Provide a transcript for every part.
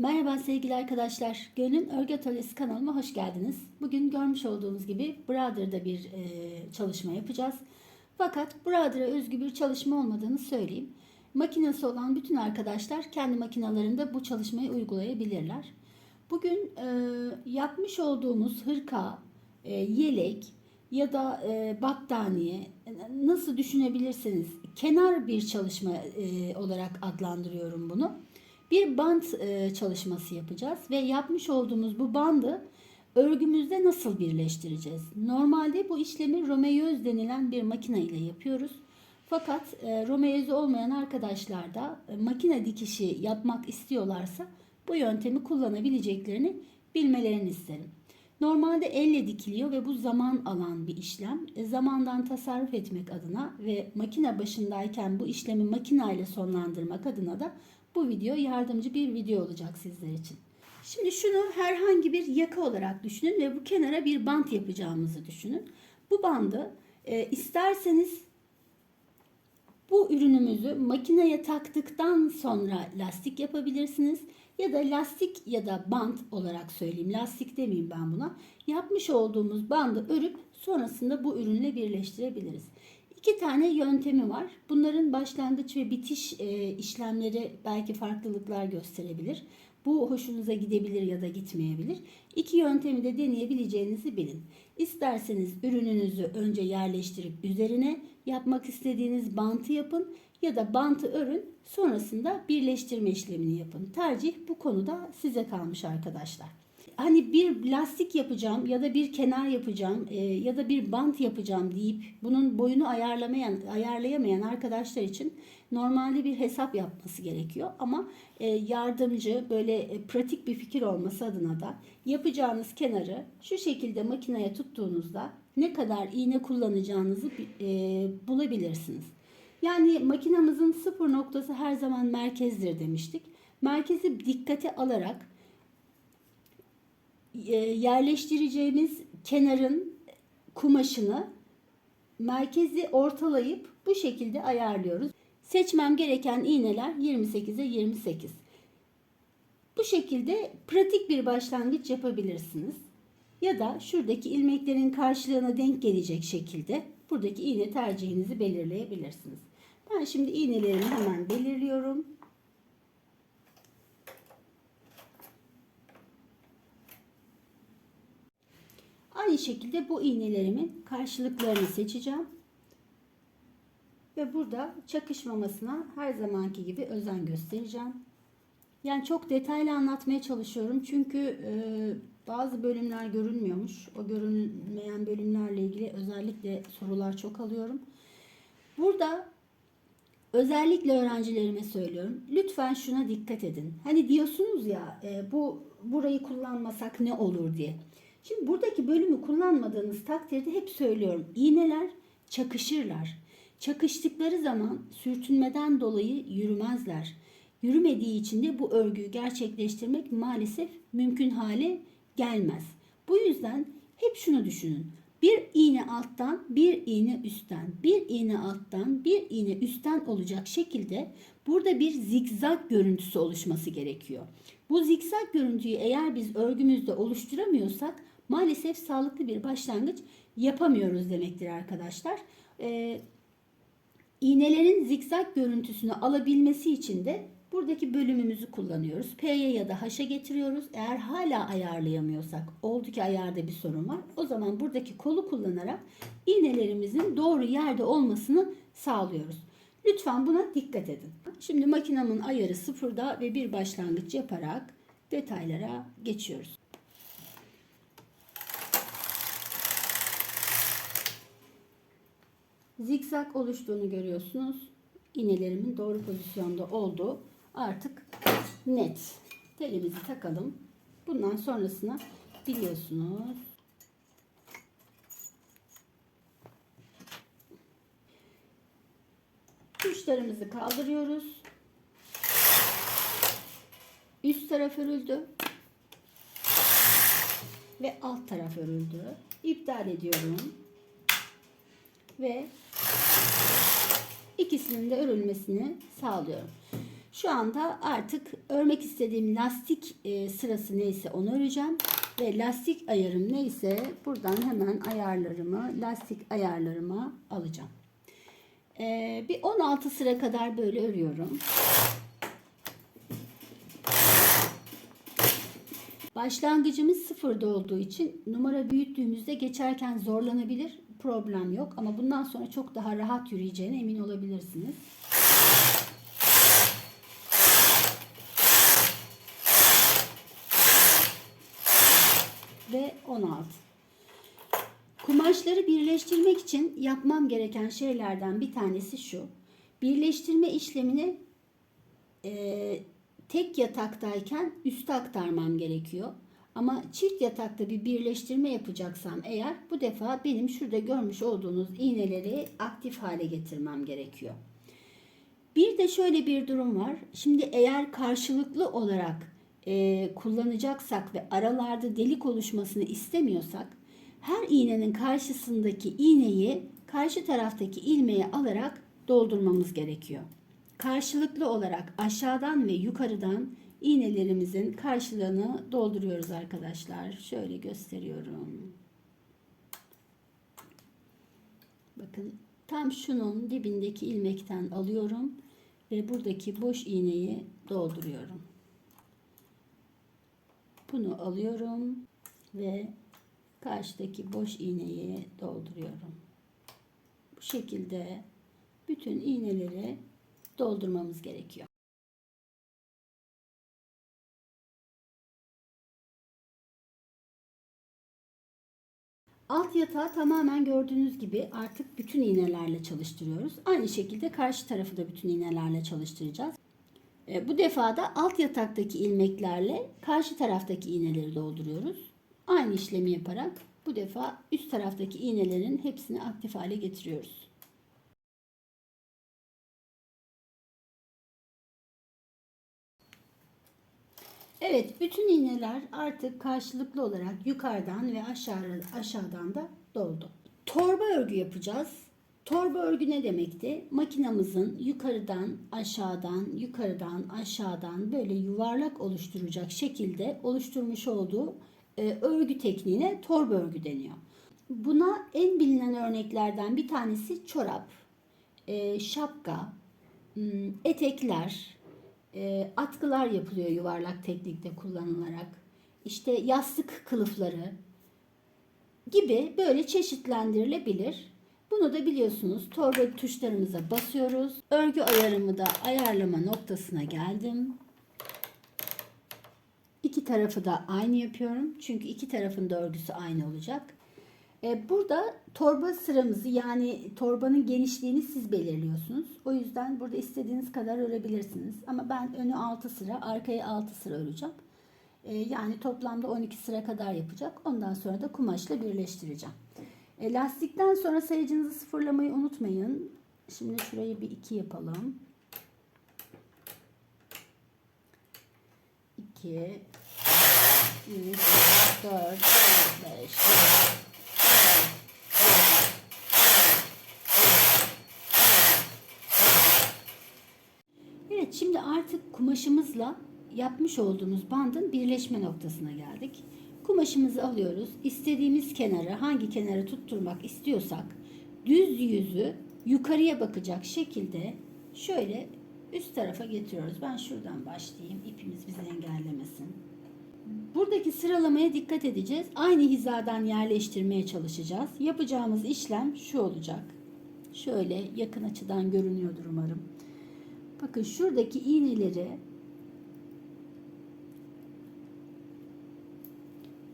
Merhaba sevgili arkadaşlar. Gönül Örgü Atölyesi kanalıma hoş geldiniz. Bugün görmüş olduğunuz gibi Brother'da bir e, çalışma yapacağız. Fakat Brother'a özgü bir çalışma olmadığını söyleyeyim. Makinesi olan bütün arkadaşlar kendi makinalarında bu çalışmayı uygulayabilirler. Bugün e, yapmış olduğumuz hırka, e, yelek ya da e, battaniye e, nasıl düşünebilirsiniz? Kenar bir çalışma e, olarak adlandırıyorum bunu bir band e, çalışması yapacağız ve yapmış olduğumuz bu bandı örgümüzde nasıl birleştireceğiz? Normalde bu işlemi Romeoz denilen bir makine ile yapıyoruz. Fakat e, Romeoz olmayan arkadaşlar da e, makine dikişi yapmak istiyorlarsa bu yöntemi kullanabileceklerini bilmelerini isterim. Normalde elle dikiliyor ve bu zaman alan bir işlem. E, zamandan tasarruf etmek adına ve makine başındayken bu işlemi makineyle sonlandırmak adına da bu video yardımcı bir video olacak sizler için. Şimdi şunu herhangi bir yaka olarak düşünün ve bu kenara bir bant yapacağımızı düşünün. Bu bandı e, isterseniz bu ürünümüzü makineye taktıktan sonra lastik yapabilirsiniz. Ya da lastik ya da bant olarak söyleyeyim. Lastik demeyeyim ben buna. Yapmış olduğumuz bandı örüp sonrasında bu ürünle birleştirebiliriz. İki tane yöntemi var. Bunların başlangıç ve bitiş e, işlemleri belki farklılıklar gösterebilir. Bu hoşunuza gidebilir ya da gitmeyebilir. İki yöntemi de deneyebileceğinizi bilin. İsterseniz ürününüzü önce yerleştirip üzerine yapmak istediğiniz bantı yapın ya da bantı örün sonrasında birleştirme işlemini yapın. Tercih bu konuda size kalmış arkadaşlar hani bir lastik yapacağım ya da bir kenar yapacağım e, ya da bir bant yapacağım deyip bunun boyunu ayarlamayan ayarlayamayan arkadaşlar için normalde bir hesap yapması gerekiyor ama e, yardımcı böyle e, pratik bir fikir olması adına da yapacağınız kenarı şu şekilde makineye tuttuğunuzda ne kadar iğne kullanacağınızı e, bulabilirsiniz. Yani makinamızın sıfır noktası her zaman merkezdir demiştik. Merkezi dikkate alarak yerleştireceğimiz kenarın kumaşını merkezi ortalayıp bu şekilde ayarlıyoruz. Seçmem gereken iğneler 28'e 28. Bu şekilde pratik bir başlangıç yapabilirsiniz. Ya da şuradaki ilmeklerin karşılığına denk gelecek şekilde buradaki iğne tercihinizi belirleyebilirsiniz. Ben şimdi iğnelerimi hemen belirliyorum. Aynı şekilde bu iğnelerimin karşılıklarını seçeceğim. Ve burada çakışmamasına her zamanki gibi özen göstereceğim. Yani çok detaylı anlatmaya çalışıyorum. Çünkü e, bazı bölümler görünmüyormuş. O görünmeyen bölümlerle ilgili özellikle sorular çok alıyorum. Burada özellikle öğrencilerime söylüyorum. Lütfen şuna dikkat edin. Hani diyorsunuz ya e, bu burayı kullanmasak ne olur diye. Şimdi buradaki bölümü kullanmadığınız takdirde hep söylüyorum. İğneler çakışırlar. Çakıştıkları zaman sürtünmeden dolayı yürümezler. Yürümediği için de bu örgüyü gerçekleştirmek maalesef mümkün hale gelmez. Bu yüzden hep şunu düşünün. Bir iğne alttan, bir iğne üstten, bir iğne alttan, bir iğne üstten olacak şekilde burada bir zigzag görüntüsü oluşması gerekiyor. Bu zigzag görüntüyü eğer biz örgümüzde oluşturamıyorsak maalesef sağlıklı bir başlangıç yapamıyoruz demektir arkadaşlar. Ee, iğnelerin zikzak görüntüsünü alabilmesi için de buradaki bölümümüzü kullanıyoruz. P'ye ya da H'a getiriyoruz. Eğer hala ayarlayamıyorsak, oldu ki ayarda bir sorun var. O zaman buradaki kolu kullanarak iğnelerimizin doğru yerde olmasını sağlıyoruz. Lütfen buna dikkat edin. Şimdi makinamın ayarı sıfırda ve bir başlangıç yaparak detaylara geçiyoruz. Zikzak oluştuğunu görüyorsunuz. İğnelerimin doğru pozisyonda olduğu artık net. Telimizi takalım. Bundan sonrasına biliyorsunuz. Uçlarımızı kaldırıyoruz. Üst taraf örüldü. Ve alt taraf örüldü. İptal ediyorum ve ikisinin de örülmesini sağlıyorum. Şu anda artık örmek istediğim lastik e, sırası neyse onu öreceğim. Ve lastik ayarım neyse buradan hemen ayarlarımı, lastik ayarlarıma alacağım. E, bir 16 sıra kadar böyle örüyorum. Başlangıcımız sıfırda olduğu için numara büyüttüğümüzde geçerken zorlanabilir. Problem yok ama bundan sonra çok daha rahat yürüyeceğine emin olabilirsiniz. Ve 16. Kumaşları birleştirmek için yapmam gereken şeylerden bir tanesi şu. Birleştirme işlemini e, tek yataktayken üste aktarmam gerekiyor. Ama çift yatakta bir birleştirme yapacaksam eğer bu defa benim şurada görmüş olduğunuz iğneleri aktif hale getirmem gerekiyor. Bir de şöyle bir durum var. Şimdi eğer karşılıklı olarak e, kullanacaksak ve aralarda delik oluşmasını istemiyorsak her iğnenin karşısındaki iğneyi karşı taraftaki ilmeğe alarak doldurmamız gerekiyor. Karşılıklı olarak aşağıdan ve yukarıdan iğnelerimizin karşılığını dolduruyoruz arkadaşlar. Şöyle gösteriyorum. Bakın tam şunun dibindeki ilmekten alıyorum ve buradaki boş iğneyi dolduruyorum. Bunu alıyorum ve karşıdaki boş iğneyi dolduruyorum. Bu şekilde bütün iğneleri doldurmamız gerekiyor. Alt yatağı tamamen gördüğünüz gibi artık bütün iğnelerle çalıştırıyoruz. Aynı şekilde karşı tarafı da bütün iğnelerle çalıştıracağız. E, bu defa da alt yataktaki ilmeklerle karşı taraftaki iğneleri dolduruyoruz. Aynı işlemi yaparak bu defa üst taraftaki iğnelerin hepsini aktif hale getiriyoruz. Evet, bütün iğneler artık karşılıklı olarak yukarıdan ve aşağı, aşağıdan da doldu. Torba örgü yapacağız. Torba örgü ne demekti? Makinamızın yukarıdan aşağıdan, yukarıdan aşağıdan böyle yuvarlak oluşturacak şekilde oluşturmuş olduğu e, örgü tekniğine torba örgü deniyor. Buna en bilinen örneklerden bir tanesi çorap, e, şapka, m, etekler, e, atkılar yapılıyor yuvarlak teknikte kullanılarak. İşte yastık kılıfları gibi böyle çeşitlendirilebilir. Bunu da biliyorsunuz torba tuşlarımıza basıyoruz. Örgü ayarımı da ayarlama noktasına geldim. İki tarafı da aynı yapıyorum. Çünkü iki tarafın da örgüsü aynı olacak. E, burada torba sıramızı yani torbanın genişliğini siz belirliyorsunuz. O yüzden burada istediğiniz kadar örebilirsiniz. Ama ben önü 6 sıra, arkaya 6 sıra öreceğim. E, yani toplamda 12 sıra kadar yapacak. Ondan sonra da kumaşla birleştireceğim. E, lastikten sonra sayacınızı sıfırlamayı unutmayın. Şimdi şurayı bir 2 yapalım. 2 3 4 5 Evet şimdi artık kumaşımızla yapmış olduğumuz bandın birleşme noktasına geldik. Kumaşımızı alıyoruz. İstediğimiz kenarı hangi kenara tutturmak istiyorsak düz yüzü yukarıya bakacak şekilde şöyle üst tarafa getiriyoruz. Ben şuradan başlayayım. İpimiz bizi engellemesin. Buradaki sıralamaya dikkat edeceğiz. Aynı hizadan yerleştirmeye çalışacağız. Yapacağımız işlem şu olacak. Şöyle yakın açıdan görünüyordur umarım. Bakın şuradaki iğneleri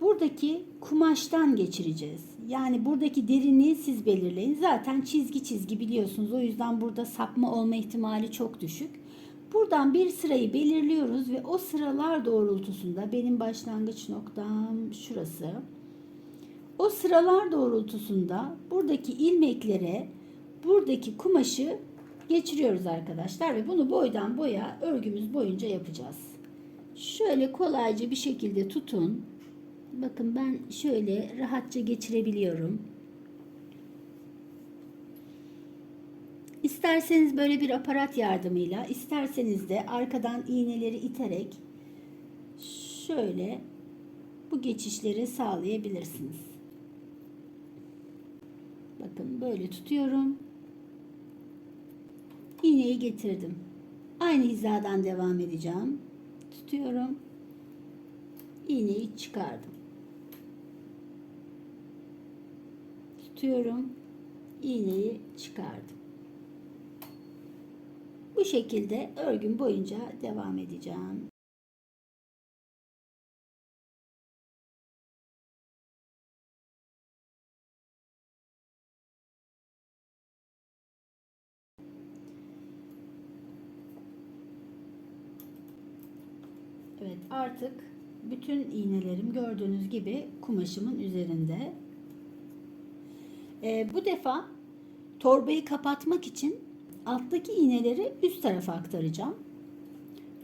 buradaki kumaştan geçireceğiz. Yani buradaki derinliği siz belirleyin. Zaten çizgi çizgi biliyorsunuz. O yüzden burada sapma olma ihtimali çok düşük. Buradan bir sırayı belirliyoruz ve o sıralar doğrultusunda benim başlangıç noktam şurası. O sıralar doğrultusunda buradaki ilmeklere buradaki kumaşı geçiriyoruz arkadaşlar ve bunu boydan boya örgümüz boyunca yapacağız. Şöyle kolayca bir şekilde tutun. Bakın ben şöyle rahatça geçirebiliyorum. İsterseniz böyle bir aparat yardımıyla, isterseniz de arkadan iğneleri iterek şöyle bu geçişleri sağlayabilirsiniz. Bakın böyle tutuyorum. İğneyi getirdim. Aynı hizadan devam edeceğim. Tutuyorum. İğneyi çıkardım. Tutuyorum. İğneyi çıkardım. Bu şekilde örgüm boyunca devam edeceğim. Evet artık bütün iğnelerim gördüğünüz gibi kumaşımın üzerinde. Ee, bu defa torbayı kapatmak için alttaki iğneleri üst tarafa aktaracağım.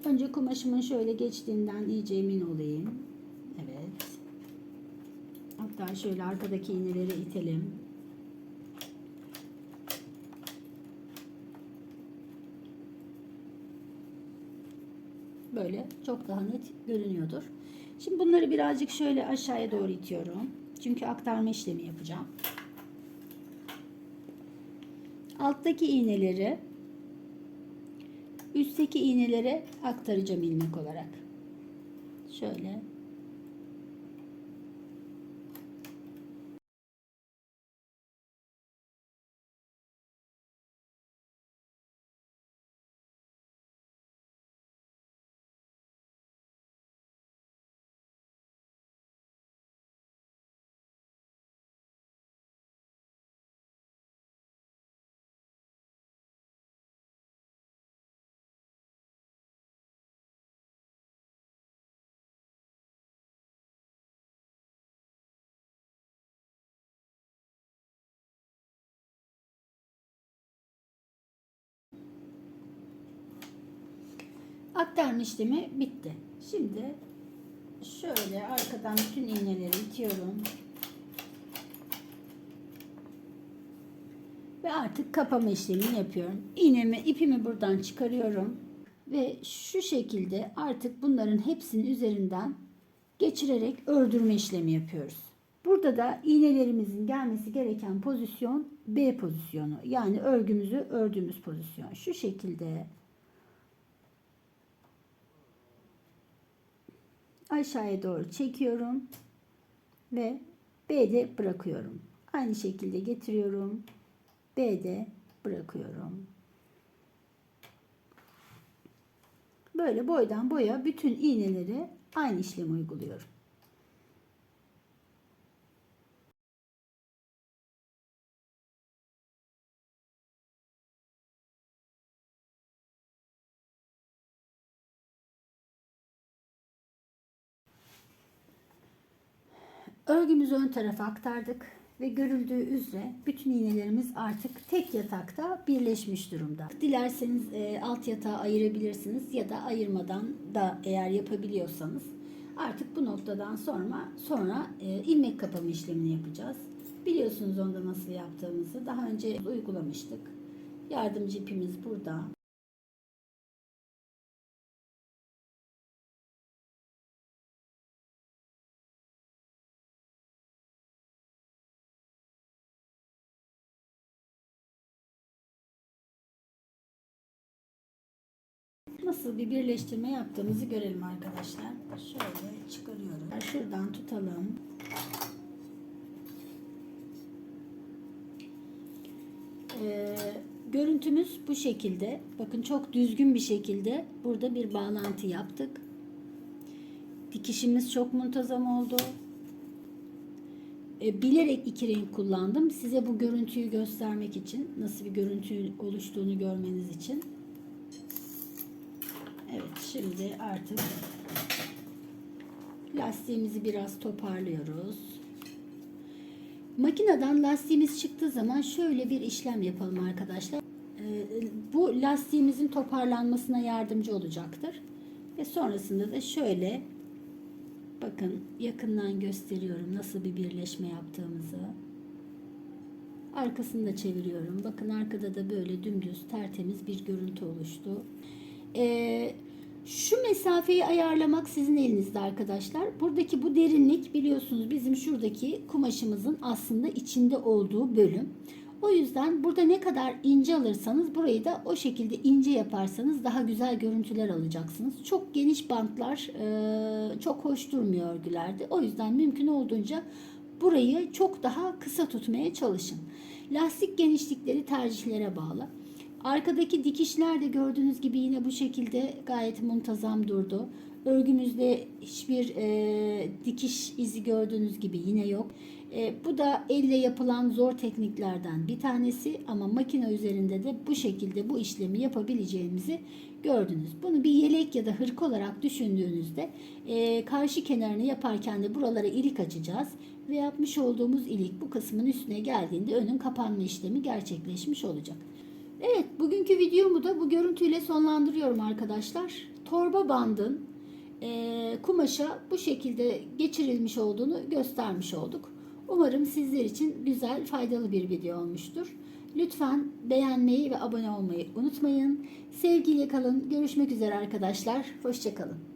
Önce kumaşımın şöyle geçtiğinden iyice emin olayım. Evet. Hatta şöyle arkadaki iğneleri itelim. Böyle çok daha net görünüyordur. Şimdi bunları birazcık şöyle aşağıya doğru itiyorum. Çünkü aktarma işlemi yapacağım. Alttaki iğneleri üstteki iğnelere aktaracağım ilmek olarak. Şöyle. Aktarma işlemi bitti. Şimdi şöyle arkadan bütün iğneleri itiyorum. Ve artık kapama işlemini yapıyorum. İğnemi, ipimi buradan çıkarıyorum. Ve şu şekilde artık bunların hepsinin üzerinden geçirerek ördürme işlemi yapıyoruz. Burada da iğnelerimizin gelmesi gereken pozisyon B pozisyonu. Yani örgümüzü ördüğümüz pozisyon. Şu şekilde aşağıya doğru çekiyorum ve B'de bırakıyorum. Aynı şekilde getiriyorum. B'de bırakıyorum. Böyle boydan boya bütün iğneleri aynı işlemi uyguluyorum. Örgümüzü ön tarafa aktardık ve görüldüğü üzere bütün iğnelerimiz artık tek yatakta birleşmiş durumda. Dilerseniz e, alt yatağı ayırabilirsiniz ya da ayırmadan da eğer yapabiliyorsanız artık bu noktadan sonra sonra e, ilmek kapama işlemini yapacağız. Biliyorsunuz onda nasıl yaptığımızı daha önce uygulamıştık. Yardımcı ipimiz burada. Nasıl bir birleştirme yaptığımızı görelim arkadaşlar. Şöyle çıkarıyorum. Şuradan tutalım. Ee, görüntümüz bu şekilde. Bakın çok düzgün bir şekilde burada bir bağlantı yaptık. Dikişimiz çok muntazam oldu. Ee, bilerek iki renk kullandım. Size bu görüntüyü göstermek için, nasıl bir görüntü oluştuğunu görmeniz için. Evet şimdi artık lastiğimizi biraz toparlıyoruz. Makineden lastiğimiz çıktığı zaman şöyle bir işlem yapalım arkadaşlar. Ee, bu lastiğimizin toparlanmasına yardımcı olacaktır. Ve sonrasında da şöyle bakın yakından gösteriyorum nasıl bir birleşme yaptığımızı. Arkasını da çeviriyorum. Bakın arkada da böyle dümdüz tertemiz bir görüntü oluştu. Ee, şu mesafeyi ayarlamak sizin elinizde arkadaşlar. Buradaki bu derinlik biliyorsunuz bizim şuradaki kumaşımızın aslında içinde olduğu bölüm. O yüzden burada ne kadar ince alırsanız burayı da o şekilde ince yaparsanız daha güzel görüntüler alacaksınız. Çok geniş bantlar e, çok hoş durmuyor örgülerde. O yüzden mümkün olduğunca burayı çok daha kısa tutmaya çalışın. Lastik genişlikleri tercihlere bağlı. Arkadaki dikişler de gördüğünüz gibi yine bu şekilde gayet muntazam durdu. Örgümüzde hiçbir e, dikiş izi gördüğünüz gibi yine yok. E, bu da elle yapılan zor tekniklerden bir tanesi ama makine üzerinde de bu şekilde bu işlemi yapabileceğimizi gördünüz. Bunu bir yelek ya da hırk olarak düşündüğünüzde e, karşı kenarını yaparken de buralara ilik açacağız ve yapmış olduğumuz ilik bu kısmın üstüne geldiğinde önün kapanma işlemi gerçekleşmiş olacak. Evet, bugünkü videomu da bu görüntüyle sonlandırıyorum arkadaşlar. Torba bandın e, kumaşa bu şekilde geçirilmiş olduğunu göstermiş olduk. Umarım sizler için güzel, faydalı bir video olmuştur. Lütfen beğenmeyi ve abone olmayı unutmayın. Sevgiyle kalın. Görüşmek üzere arkadaşlar. Hoşçakalın.